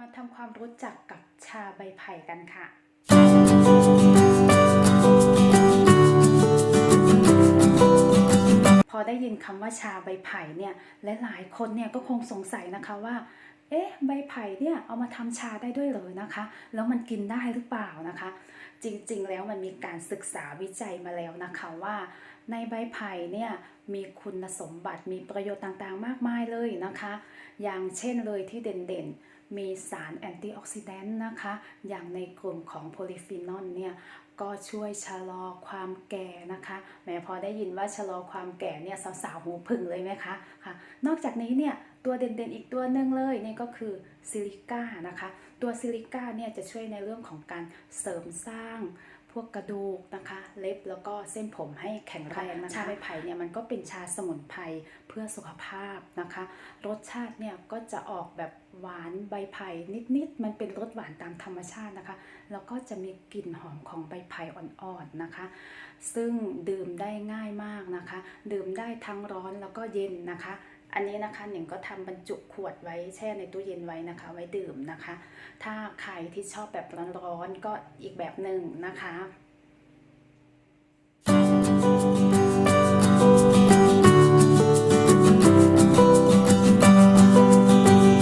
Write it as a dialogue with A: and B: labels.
A: มาทำความรู้จักกับชาใบไผ่กันค่ะ พอได้ยินคำว่าชาใบไผ่เนี่ยและหลายคนเนี่ยก็คงสงสัยนะคะว่า เอ๊ะ ใบไผ่เนี่ยเอามาทำชาได้ด้วยเลยนะคะ แล้วมันกินได้หรือเปล่านะคะ จริงๆ แล้วมันมีการศึกษาวิจัยมาแล้วนะคะว่าในใบไผ่เนี่ยมีคุณสมบัติมีประโยชน์ต่างๆ มากมายเลยนะคะ อย่างเช่นเลยที่เด่นๆ มีสารแอนตี้ออกซิแดนต์นะคะ อย่างในกลุ่มของโพลิฟีนอลเนี่ยก็ช่วยชะลอความแก่นะคะแม้พอได้ยินว่าชะลอความแก่เนี่ยสาวๆหูพึ่งเลยไหมคะค่ะ นอกจากนี้เนี่ยตัวเด่นๆอีกตัวหนึ่งเลยนี่ก็คือซิลิก้านะคะ ตัวซิลิก้าเนี่ยจะช่วยในเรื่องของการเสริมสร้าง พวกกระดูกนะคะ เล็บแล้วก็เส้นผมให้แข็งแรงนะคะชาใบไผ่เนี่ยมันก็เป็นชาสมุนไพรเพื่อสุขภาพนะคะ รสชาติเนี่ยก็จะออกแบบหวานใบไผ่นิดๆ มันเป็นรสหวานตามธรรมชาตินะคะ แล้วก็จะมีกลิ่นหอมของใบไผ่อ่อนๆนะคะ ซึ่งดื่มได้ง่ายมากนะคะ ดื่มได้ทั้งร้อนแล้วก็เย็นนะคะ อันนี้นะคะหนิงก็ทำบรรจุขวดไว้แช่ในตู้เย็นไว้นะคะ ไว้ดื่มนะคะ ถ้าใครที่ชอบแบบร้อนๆก็อีกแบบหนึ่งนะคะ